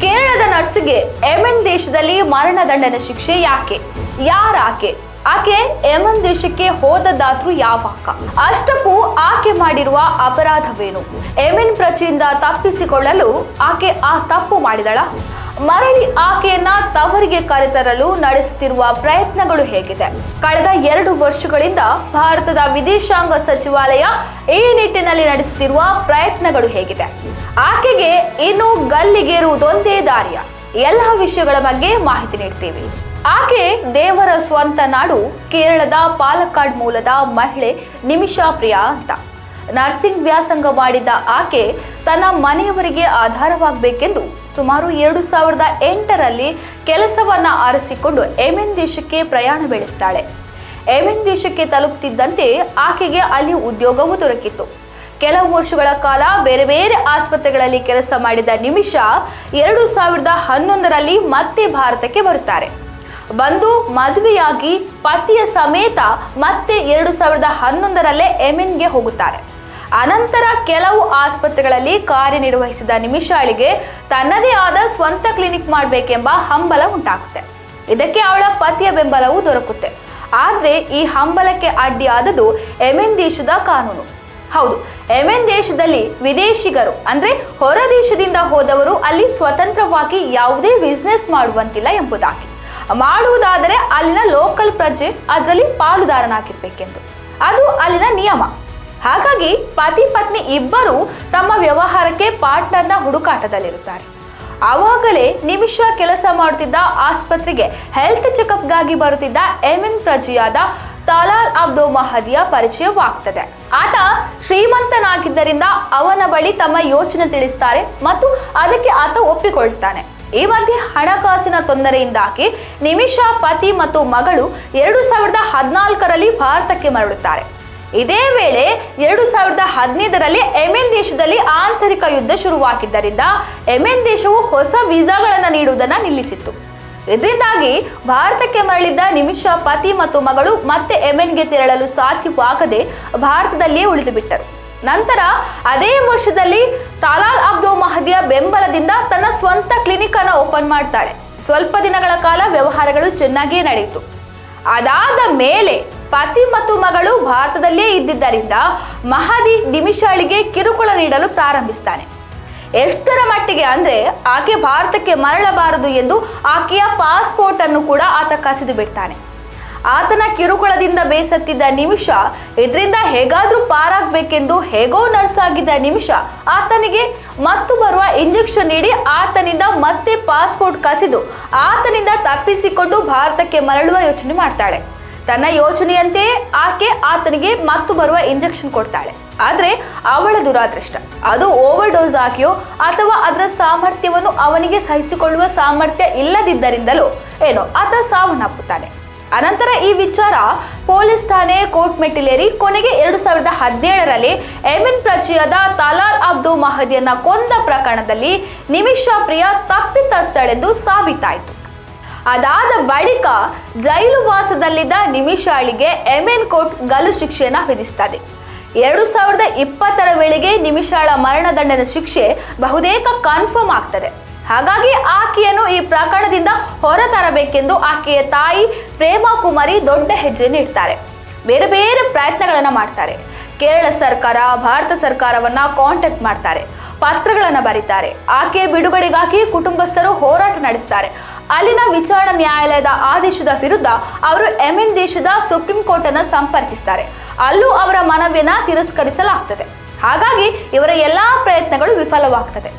ಕೇರಳದ ನರ್ಸ್ಗೆ ಯಮನ್ ದೇಶದಲ್ಲಿ ಮರಣದಂಡನೆ ಶಿಕ್ಷೆ ಯಾಕೆ? ಯಾರಾಕೆ? ಆಕೆ ಯಮನ್ ದೇಶಕ್ಕೆ ಹೋದದ್ದಾದ್ರೂ ಯಾವಾಗ ಅಷ್ಟಕ್ಕೂ ಆಕೆ ಮಾಡಿರುವ ಅಪರಾಧವೇನು? ಯಮನ್ ಪ್ರಚೆಯಿಂದ ತಪ್ಪಿಸಿಕೊಳ್ಳಲು ಆಕೆ ಆ ತಪ್ಪು ಮಾಡಿದಳ? ಮರಳಿ ಆಕೆಯನ್ನ ತವರಿಗೆ ಕರೆತರಲು ನಡೆಸುತ್ತಿರುವ ಪ್ರಯತ್ನಗಳು ಹೇಗಿದೆ. ಕಳೆದ ಎರಡು ವರ್ಷಗಳಿಂದ ಭಾರತದ ವಿದೇಶಾಂಗ ಸಚಿವಾಲಯ ಈ ನಿಟ್ಟಿನಲ್ಲಿ ನಡೆಸುತ್ತಿರುವ ಪ್ರಯತ್ನಗಳು ಹೇಗಿದೆ. ಆಕೆಗೆ ಇನ್ನು ಗಲ್ಲಿಗೇರುವುದೊಂದೇ ದಾರಿಯ ಎಲ್ಲ ವಿಷಯಗಳ ಬಗ್ಗೆ ಮಾಹಿತಿ ನೀಡ್ತೀವಿ. ಆಕೆ ದೇವರ ಸ್ವಂತ ನಾಡು ಕೇರಳದ ಪಾಲಕ್ಕಾಡ್ ಮೂಲದ ಮಹಿಳೆ ನಿಮಿಷಾ ಪ್ರಿಯಾ ಅಂತ. ನರ್ಸಿಂಗ್ ವ್ಯಾಸಂಗ ಮಾಡಿದ ಆಕೆ ತನ್ನ ಮನೆಯವರಿಗೆ ಆಧಾರವಾಗಬೇಕೆಂದು ಸುಮಾರು ಎರಡು ಸಾವಿರದ ಎಂಟರಲ್ಲಿ ಕೆಲಸವನ್ನು ಆರಿಸಿಕೊಂಡು ಯೆಮೆನ್ ದೇಶಕ್ಕೆ ಪ್ರಯಾಣ ಬೆಳೆಸ್ತಾಳೆ. ಯೆಮೆನ್ ದೇಶಕ್ಕೆ ತಲುಪುತ್ತಿದ್ದಂತೆ ಆಕೆಗೆ ಅಲ್ಲಿ ಉದ್ಯೋಗವೂ ದೊರಕಿತು ಕೆಲವು ವರ್ಷಗಳ ಕಾಲ ಬೇರೆ ಬೇರೆ ಆಸ್ಪತ್ರೆಗಳಲ್ಲಿ ಕೆಲಸ ಮಾಡಿದ ನಿಮಿಷ ಎರಡು ಸಾವಿರದ ಹನ್ನೊಂದರಲ್ಲಿ ಮತ್ತೆ ಭಾರತಕ್ಕೆ ಬರುತ್ತಾರೆ. ಬಂದು ಮದುವೆಯಾಗಿ ಪತಿಯ ಸಮೇತ ಮತ್ತೆ ಎರಡು ಸಾವಿರದ ಹನ್ನೊಂದರಲ್ಲೇ ಯೆಮೆನ್ಗೆ ಹೋಗುತ್ತಾರೆ. ಅನಂತರ ಕೆಲವು ಆಸ್ಪತ್ರೆಗಳಲ್ಲಿ ಕಾರ್ಯನಿರ್ವಹಿಸಿದ ನಿಮಿಷಾಳಿಗೆ ತನ್ನದೇ ಆದ ಸ್ವಂತ ಕ್ಲಿನಿಕ್ ಮಾಡಬೇಕೆಂಬ ಹಂಬಲ ಉಂಟಾಗುತ್ತೆ. ಇದಕ್ಕೆ ಅವಳ ಪತಿಯ ಬೆಂಬಲವೂ ದೊರಕುತ್ತೆ. ಆದ್ರೆ ಈ ಹಂಬಲಕ್ಕೆ ಅಡ್ಡಿಯಾದದು ಎಮೆನ್ ದೇಶದ ಕಾನೂನು. ಹೌದು, ಎಮೆನ್ ದೇಶದಲ್ಲಿ ವಿದೇಶಿಗರು, ಅಂದ್ರೆ ಹೊರ ದೇಶದಿಂದ ಹೋದವರು ಅಲ್ಲಿ ಸ್ವತಂತ್ರವಾಗಿ ಯಾವುದೇ ಬಿಸ್ನೆಸ್ ಮಾಡುವಂತಿಲ್ಲ ಎಂಬುದಾಗಿ. ಮಾಡುವುದಾದರೆ ಅಲ್ಲಿನ ಲೋಕಲ್ ಪ್ರಜೆ ಅದರಲ್ಲಿ ಪಾಲುದಾರನಾಗಿರ್ಬೇಕೆಂದು. ಅದು ಅಲ್ಲಿನ ನಿಯಮ. ಹಾಗಾಗಿ ಪತಿ ಪತ್ನಿ ಇಬ್ಬರು ತಮ್ಮ ವ್ಯವಹಾರಕ್ಕೆ ಪಾರ್ಟ್ನರ್ನ ಹುಡುಕಾಟದಲ್ಲಿರುತ್ತಾರೆ. ಆವಾಗಲೇ ನಿಮಿಷ ಕೆಲಸ ಮಾಡುತ್ತಿದ್ದ ಆಸ್ಪತ್ರೆಗೆ ಹೆಲ್ತ್ ಚೆಕಪ್ಗಾಗಿ ಬರುತ್ತಿದ್ದ ಎಮಿನ್ ಪ್ರಜೆಯಾದ ತಾಲಾಲ್ ಅಬ್ದೋ ಮಹದಿಯ ಪರಿಚಯವಾಗ್ತದೆ. ಆತ ಶ್ರೀಮಂತನಾಗಿದ್ದರಿಂದ ಅವನ ಬಳಿ ತಮ್ಮ ಯೋಚನೆ ತಿಳಿಸ್ತಾರೆ ಮತ್ತು ಅದಕ್ಕೆ ಆತ ಒಪ್ಪಿಕೊಳ್ತಾನೆ. ಈ ಮಧ್ಯೆ ಹಣಕಾಸಿನ ತೊಂದರೆಯಿಂದಾಗಿ ನಿಮಿಷ, ಪತಿ ಮತ್ತು ಮಗಳು ಎರಡು ಸಾವಿರದ ಹದಿನಾಲ್ಕರಲ್ಲಿ ಭಾರತಕ್ಕೆ ಮರಳುತ್ತಾರೆ. ಇದೇ ವೇಳೆ ಎರಡು ಸಾವಿರದ ಹದಿನೈದರಲ್ಲಿ ಎಮೆನ್ ದೇಶದಲ್ಲಿ ಆಂತರಿಕ ಯುದ್ಧ ಶುರುವಾಗಿದ್ದರಿಂದ ಎಮೆನ್ ದೇಶವು ಹೊಸ ವೀಸಾಗಳನ್ನು ನೀಡುವುದನ್ನು ನಿಲ್ಲಿಸಿತ್ತು. ಇದರಿಂದಾಗಿ ಭಾರತಕ್ಕೆ ಮರಳಿದ್ದ ನಿಮಿಷ, ಪತಿ ಮತ್ತು ಮಗಳು ಮತ್ತೆ ಎಮೆನ್ಗೆ ತೆರಳಲು ಸಾಧ್ಯವಾಗದೆ ಭಾರತದಲ್ಲಿಯೇ ಉಳಿದು ಬಿಟ್ಟರು ನಂತರ ಅದೇ ವರ್ಷದಲ್ಲಿ ತಾಲಾಲ್ ಅಬ್ದು ಮಹದಿಯ ಬೆಂಬಲದಿಂದ ತನ್ನ ಸ್ವಂತ ಕ್ಲಿನಿಕ್ ಅನ್ನು ಓಪನ್ ಮಾಡ್ತಾಳೆ. ಸ್ವಲ್ಪ ದಿನಗಳ ಕಾಲ ವ್ಯವಹಾರಗಳು ಚೆನ್ನಾಗಿಯೇ ನಡೆಯಿತು. ಅದಾದ ಮೇಲೆ ಪತಿ ಮತ್ತು ಮಗಳು ಭಾರತದಲ್ಲೇ ಇದ್ದಿದ್ದರಿಂದ ಮಹದಿ ನಿಮಿಷಾಳಿಗೆ ಕಿರುಕುಳ ನೀಡಲು ಪ್ರಾರಂಭಿಸ್ತಾನೆ. ಎಷ್ಟರ ಮಟ್ಟಿಗೆ ಅಂದ್ರೆ ಆಕೆ ಭಾರತಕ್ಕೆ ಮರಳಬಾರದು ಎಂದು ಆಕೆಯ ಪಾಸ್ಪೋರ್ಟ್ ಅನ್ನು ಕೂಡ ಆತ ಕಸಿದು ಬಿಡ್ತಾನೆ. ಆತನ ಕಿರುಕುಳದಿಂದ ಬೇಸತ್ತಿದ್ದ ನಿಮಿಷ ಇದರಿಂದ ಹೇಗಾದ್ರೂ ಪಾರಾಗಬೇಕೆಂದು ಹೇಗೋ ನರ್ಸ್ ಆಗಿದ್ದ ನಿಮಿಷ ಆತನಿಗೆ ಮತ್ತು ಬರುವ ಇಂಜೆಕ್ಷನ್ ನೀಡಿ ಆತನಿಂದ ಮತ್ತೆ ಪಾಸ್ಪೋರ್ಟ್ ಕಸಿದು ಆತನಿಂದ ತಪ್ಪಿಸಿಕೊಂಡು ಭಾರತಕ್ಕೆ ಮರಳುವ ಯೋಚನೆ ಮಾಡ್ತಾಳೆ. ತನ್ನ ಯೋಚನೆಯಂತೆಯೇ ಆಕೆ ಆತನಿಗೆ ಮತ್ತು ಬರುವ ಇಂಜೆಕ್ಷನ್ ಕೊಡ್ತಾಳೆ. ಆದ್ರೆ ಅವಳ ದುರಾದೃಷ್ಟ. ಅದು ಓವರ್ ಡೋಸ್ ಆಗಿಯೋ ಅಥವಾ ಅದರ ಸಾಮರ್ಥ್ಯವನ್ನು ಅವನಿಗೆ ಸಹಿಸಿಕೊಳ್ಳುವ ಸಾಮರ್ಥ್ಯ ಇಲ್ಲದಿದ್ದರಿಂದಲೂ ಏನೋ ಆತ ಸಾವನ್ನಪ್ಪುತ್ತಾನೆ. ಅನಂತರ ಈ ವಿಚಾರ ಪೊಲೀಸ್ ಠಾಣೆ ಕೋರ್ಟ್ ಮೆಟ್ಟಿಲೇರಿ ಕೊನೆಗೆ ಎರಡು ಸಾವಿರದ ಹದಿನೇಳರಲ್ಲಿ ಎಮಿನ್ ಪ್ರಜೆಯಾದ ತಲಾಲ್ ಅಬ್ದು ಮಹದಿಯನ್ನ ಕೊಂದ ಪ್ರಕರಣದಲ್ಲಿ ನಿಮಿಷಾ ಪ್ರಿಯ ತಪ್ಪಿತಸ್ಥಳೆಂದು ಸಾಬೀತಾಯಿತು. ಅದಾದ ಬಳಿಕ ಜೈಲುವಾಸದಲ್ಲಿದ್ದ ನಿಮಿಷಾಳಿಗೆ ಎಮೆನ್ ಕೋರ್ಟ್ ಗಲ್ಲು ಶಿಕ್ಷೆಯನ್ನು ವಿಧಿಸ್ತದೆ ಎರಡು ಸಾವಿರದ ಇಪ್ಪತ್ತರ ವೇಳೆಗೆ ನಿಮಿಷಾಳ ಮರಣದಂಡನ ಶಿಕ್ಷೆ ಬಹುತೇಕ ಕನ್ಫರ್ಮ್ ಆಗ್ತದೆ. ಹಾಗಾಗಿ ಆಕೆಯನ್ನು ಈ ಪ್ರಕರಣದಿಂದ ಹೊರತರಬೇಕೆಂದು ಆಕೆಯ ತಾಯಿ ಪ್ರೇಮಾ ಕುಮಾರಿ ದೊಡ್ಡ ಹೆಜ್ಜೆ ನೀಡ್ತಾರೆ. ಬೇರೆ ಬೇರೆ ಪ್ರಯತ್ನಗಳನ್ನು ಮಾಡ್ತಾರೆ. ಕೇರಳ ಸರ್ಕಾರ, ಭಾರತ ಸರ್ಕಾರವನ್ನ ಕಾಂಟ್ಯಾಕ್ಟ್ ಮಾಡ್ತಾರೆ. ಪತ್ರಗಳನ್ನು ಬರೀತಾರೆ. ಆಕೆಯ ಬಿಡುಗಡೆಗಾಗಿ ಕುಟುಂಬಸ್ಥರು ಹೋರಾಟ ನಡೆಸ್ತಾರೆ. ಅಲ್ಲಿನ ವಿಚಾರಣಾ ನ್ಯಾಯಾಲಯದ ಆದೇಶದ ವಿರುದ್ಧ ಅವರು ಎಮಿನ್ ದೇಶದ ಸುಪ್ರೀಂ ಕೋರ್ಟ್ ಅನ್ನು ಸಂಪರ್ಕಿಸ್ತಾರೆ. ಅಲ್ಲೂ ಅವರ ಮನವಿಯನ್ನ ತಿರಸ್ಕರಿಸಲಾಗ್ತದೆ. ಹಾಗಾಗಿ ಇವರ ಎಲ್ಲಾ ಪ್ರಯತ್ನಗಳು ವಿಫಲವಾಗ್ತದೆ.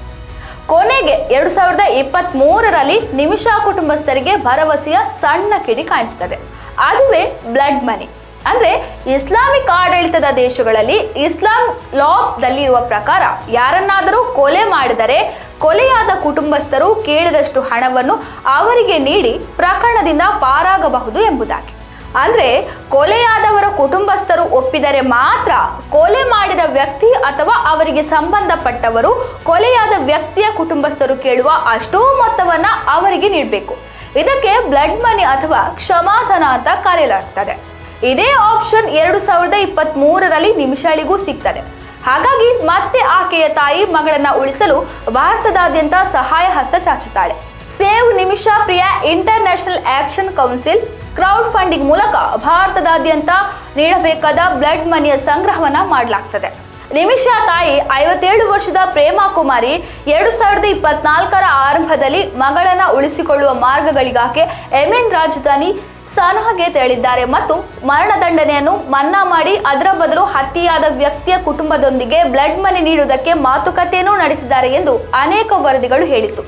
ಕೊನೆಗೆ ಎರಡು ಸಾವಿರದ ಇಪ್ಪತ್ತ್ ಮೂರರಲ್ಲಿ ನಿಮಿಷಾ ಕುಟುಂಬಸ್ಥರಿಗೆ ಭರವಸೆಯ ಸಣ್ಣ ಕಿಡಿ ಕಾಣಿಸ್ತದೆ. ಅದುವೇ ಬ್ಲಡ್ ಮನಿ. ಅಂದ್ರೆ ಇಸ್ಲಾಮಿಕ್ ಆಡಳಿತದ ದೇಶಗಳಲ್ಲಿ ಇಸ್ಲಾಂ ಲಾದಲ್ಲಿರುವ ಪ್ರಕಾರ ಯಾರನ್ನಾದರೂ ಕೊಲೆ ಮಾಡಿದರೆ ಕೊಲೆಯಾದ ಕುಟುಂಬಸ್ಥರು ಕೇಳಿದಷ್ಟು ಹಣವನ್ನು ಅವರಿಗೆ ನೀಡಿ ಪ್ರಕರಣದಿಂದ ಪಾರಾಗಬಹುದು ಎಂಬುದಾಗಿ. ಅಂದ್ರೆ ಕೊಲೆಯಾದವರ ಕುಟುಂಬಸ್ಥರು ಒಪ್ಪಿದರೆ ಮಾತ್ರ ಕೊಲೆ ಮಾಡಿದ ವ್ಯಕ್ತಿ ಅಥವಾ ಅವರಿಗೆ ಸಂಬಂಧಪಟ್ಟವರು ಕೊಲೆಯಾದ ವ್ಯಕ್ತಿಯ ಕುಟುಂಬಸ್ಥರು ಕೇಳುವ ಅಷ್ಟೂ ಮೊತ್ತವನ್ನ ಅವರಿಗೆ ನೀಡಬೇಕು. ಇದಕ್ಕೆ ಬ್ಲಡ್ ಮನಿ ಅಥವಾ ಕ್ಷಮಾಧನ ಅಂತ ಕರೆಯಲಾಗ್ತದೆ. ಇದೇ ಆಪ್ಷನ್ ಎರಡು ಸಾವಿರದ ಇಪ್ಪತ್ತ್ ಮೂರರಲ್ಲಿ ನಿಮಿಷಾಳಿಗೂ ಸಿಗ್ತದೆ. ಹಾಗಾಗಿ ಮತ್ತೆ ಆಕೆಯ ತಾಯಿ ಮಗಳನ್ನ ಉಳಿಸಲು ಭಾರತದಾದ್ಯಂತ ಸಹಾಯ ಹಸ್ತ ಚಾಚುತ್ತಾಳೆ. Save Nimisha Priya international action council crowdfunding ಮೂಲಕ ಭಾರತದಾದ್ಯಂತ ನೀಡಬೇಕಾದ ಬ್ಲಡ್ ಮನಿಯ ಸಂಗ್ರಹವನ್ನ ಮಾಡಲಾಗ್ತದೆ. ನಿಮಿಷಾ ತಾಯಿ ಐವತ್ತೇಳು ವರ್ಷದ ಪ್ರೇಮಾ ಕುಮಾರಿ ಎರಡು ಸಾವಿರದ ಇಪ್ಪತ್ನಾಲ್ಕರ ಆರಂಭದಲ್ಲಿ ಮಗಳನ್ನ ಉಳಿಸಿಕೊಳ್ಳುವ ಮಾರ್ಗಗಳಿಗಾಗಿ ಯೆಮೆನ್ ರಾಜಧಾನಿ ಸನಾಗೆ ತೆರಳಿದ್ದಾರೆ ಮತ್ತು ಮರಣದಂಡನೆಯನ್ನು ಮನ್ನಾ ಮಾಡಿ ಅದರ ಬದಲು ಹತ್ಯೆಯಾದ ವ್ಯಕ್ತಿಯ ಕುಟುಂಬದೊಂದಿಗೆ ಬ್ಲಡ್ ಮನಿ ನೀಡುವುದಕ್ಕೆ ಮಾತುಕತೆಯನ್ನೂ ನಡೆಸಿದ್ದಾರೆ ಎಂದು ಅನೇಕ ವರದಿಗಳು ಹೇಳಿತು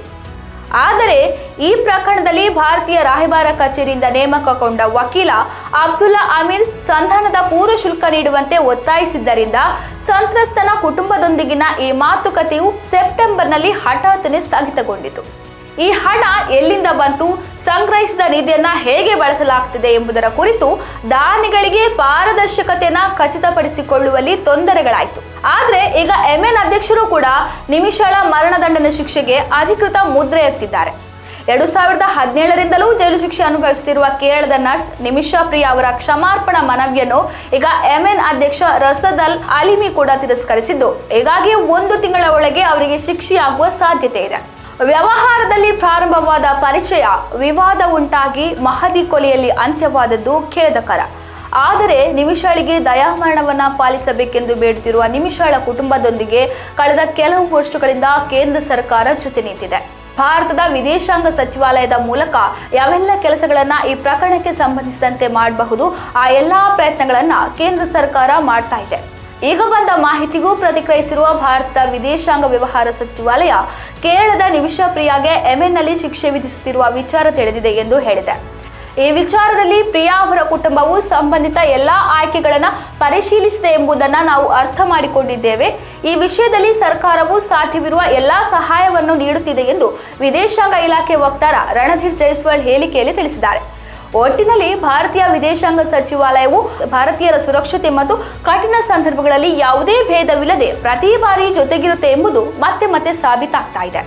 ಆದರೆ ಈ ಪ್ರಕರಣದಲ್ಲಿ ಭಾರತೀಯ ರಾಯಭಾರ ಕಚೇರಿಯಿಂದ ನೇಮಕಗೊಂಡ ವಕೀಲ ಅಬ್ದುಲ್ಲಾ ಅಮೀರ್ ಸಂಧಾನದ ಪೂರ್ವ ಶುಲ್ಕ ನೀಡುವಂತೆ ಒತ್ತಾಯಿಸಿದ್ದರಿಂದ ಸಂತ್ರಸ್ತನ ಕುಟುಂಬದೊಂದಿಗಿನ ಈ ಮಾತುಕತೆಯು ಸೆಪ್ಟೆಂಬರ್ನಲ್ಲಿ ಹಠಾತ್ತನೆ ಸ್ಥಗಿತಗೊಂಡಿತು. ಈ ಹಣ ಎಲ್ಲಿಂದ ಬಂತು, ಸಂಗ್ರಹಿಸಿದ ನಿಧಿಯನ್ನ ಹೇಗೆ ಬಳಸಲಾಗ್ತಿದೆ ಎಂಬುದರ ಕುರಿತು ದಾನಿಗಳಿಗೆ ಪಾರದರ್ಶಕತೆಯನ್ನ ಖಚಿತಪಡಿಸಿಕೊಳ್ಳುವಲ್ಲಿ ತೊಂದರೆಗಳಾಯಿತು. ಆದ್ರೆ ಈಗ ಎಂಎನ್ ಅಧ್ಯಕ್ಷರು ಕೂಡ ನಿಮಿಷಳ ಮರಣದಂಡನೆ ಶಿಕ್ಷೆಗೆ ಅಧಿಕೃತ ಮುದ್ರೆ ಎತ್ತಿದ್ದಾರೆ. ಎರಡು ಸಾವಿರದ ಹದಿನೇಳರಿಂದಲೂ ಜೈಲು ಶಿಕ್ಷೆ ಅನುಭವಿಸುತ್ತಿರುವ ಕೇರಳದ ನರ್ಸ್ ನಿಮಿಷಾ ಪ್ರಿಯಾ ಅವರ ಕ್ಷಮಾರ್ಪಣ ಮನವಿಯನ್ನು ಈಗ ಎಂಎನ್ ಅಧ್ಯಕ್ಷ ರಸದ್ ಅಲ್ ಅಲಿಮಿ ಕೂಡ ತಿರಸ್ಕರಿಸಿದ್ದು. ಹೀಗಾಗಿ ಒಂದು ತಿಂಗಳ ಒಳಗೆ ಅವರಿಗೆ ಶಿಕ್ಷೆಯಾಗುವ ಸಾಧ್ಯತೆ ಇದೆ. ವ್ಯವಹಾರದಲ್ಲಿ ಪ್ರಾರಂಭವಾದ ಪರಿಚಯ ವಿವಾದ ಉಂಟಾಗಿ ಮಹದಿ ಕೊಲೆಯಲ್ಲಿ ಅಂತ್ಯವಾದದ್ದು ಖೇದಕರ. ಆದರೆ ನಿಮಿಷಾಳಿಗೆ ದಯಾಮರಣವನ್ನ ಪಾಲಿಸಬೇಕೆಂದು ಬೇಡುತ್ತಿರುವ ನಿಮಿಷಾಳ ಕುಟುಂಬದೊಂದಿಗೆ ಕಳೆದ ಕೆಲವು ವರ್ಷಗಳಿಂದ ಕೇಂದ್ರ ಸರ್ಕಾರ ಜೊತೆ ನಿಂತಿದೆ. ಭಾರತದ ವಿದೇಶಾಂಗ ಸಚಿವಾಲಯದ ಮೂಲಕ ಯಾವೆಲ್ಲ ಕೆಲಸಗಳನ್ನ ಈ ಪ್ರಕರಣಕ್ಕೆ ಸಂಬಂಧಿಸಿದಂತೆ ಮಾಡಬಹುದು, ಆ ಎಲ್ಲಾ ಪ್ರಯತ್ನಗಳನ್ನ ಕೇಂದ್ರ ಸರ್ಕಾರ ಮಾಡ್ತಾ ಇದೆ. ಈಗ ಬಂದ ಮಾಹಿತಿಗೂ ಪ್ರತಿಕ್ರಿಯಿಸಿರುವ ಭಾರತ ವಿದೇಶಾಂಗ ವ್ಯವಹಾರ ಸಚಿವಾಲಯ, ಕೇರಳದ ನಿಮಿಷ ಪ್ರಿಯಾಗೆ ಎಂಎನ್ನಲ್ಲಿ ಶಿಕ್ಷೆ ವಿಧಿಸುತ್ತಿರುವ ವಿಚಾರ ತಿಳಿದಿದೆ ಎಂದು ಹೇಳಿದೆ. ಈ ವಿಚಾರದಲ್ಲಿ ಪ್ರಿಯಾ ಅವರ ಕುಟುಂಬವು ಸಂಬಂಧಿತ ಎಲ್ಲಾ ಆಯ್ಕೆಗಳನ್ನು ಪರಿಶೀಲಿಸಿದೆ ಎಂಬುದನ್ನ ನಾವು ಅರ್ಥ ಮಾಡಿಕೊಂಡಿದ್ದೇವೆ. ಈ ವಿಷಯದಲ್ಲಿ ಸರ್ಕಾರವು ಸಾಧ್ಯವಿರುವ ಎಲ್ಲಾ ಸಹಾಯವನ್ನು ನೀಡುತ್ತಿದೆ ಎಂದು ವಿದೇಶಾಂಗ ಇಲಾಖೆ ವಕ್ತಾರ ರಣಧೀರ್ ಜೈಸ್ವಾಲ್ ಹೇಳಿಕೆಯಲ್ಲಿ ತಿಳಿಸಿದ್ದಾರೆ. ಒಟ್ಟಿನಲ್ಲಿ ಭಾರತೀಯ ವಿದೇಶಾಂಗ ಸಚಿವಾಲಯವು ಭಾರತೀಯರ ಸುರಕ್ಷತೆ ಮತ್ತು ಕಠಿಣ ಸಂದರ್ಭಗಳಲ್ಲಿ ಯಾವುದೇ ಭೇದವಿಲ್ಲದೆ ಪ್ರತಿ ಬಾರಿ ಜೊತೆಗಿರುತ್ತೆ ಎಂಬುದು ಮತ್ತೆ ಮತ್ತೆ ಸಾಬೀತಾಗ್ತಾ ಇದೆ.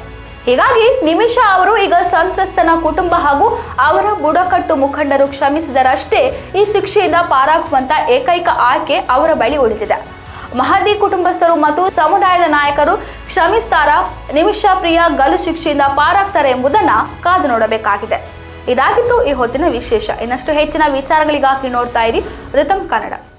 ಹೀಗಾಗಿ ನಿಮಿಷ ಅವರು ಈಗ ಸಂತ್ರಸ್ತನ ಕುಟುಂಬ ಹಾಗೂ ಅವರ ಬುಡಕಟ್ಟು ಮುಖಂಡರು ಕ್ಷಮಿಸಿದರಷ್ಟೇ ಈ ಶಿಕ್ಷೆಯಿಂದ ಪಾರಾಗುವಂತ ಏಕೈಕ ಆಯ್ಕೆ ಅವರ ಬಳಿ ಉಳಿದಿದೆ. ಮಹದಿ ಕುಟುಂಬಸ್ಥರು ಮತ್ತು ಸಮುದಾಯದ ನಾಯಕರು ಕ್ಷಮಿಸ್ತಾರ, ನಿಮಿಷ ಪ್ರಿಯ ಗಲ್ಲು ಶಿಕ್ಷೆಯಿಂದ ಪಾರಾಗ್ತಾರೆ ಎಂಬುದನ್ನ ಕಾದು ನೋಡಬೇಕಾಗಿದೆ. ಇದಾಗಿತ್ತು ಈ ಹೊತ್ತಿನ ವಿಶೇಷ. ಇನ್ನಷ್ಟು ಹೆಚ್ಚಿನ ವಿಚಾರಗಳಿಗಾಗಿ ನೋಡ್ತಾ ಇರಿ ರಿತಮ್ ಕನ್ನಡ.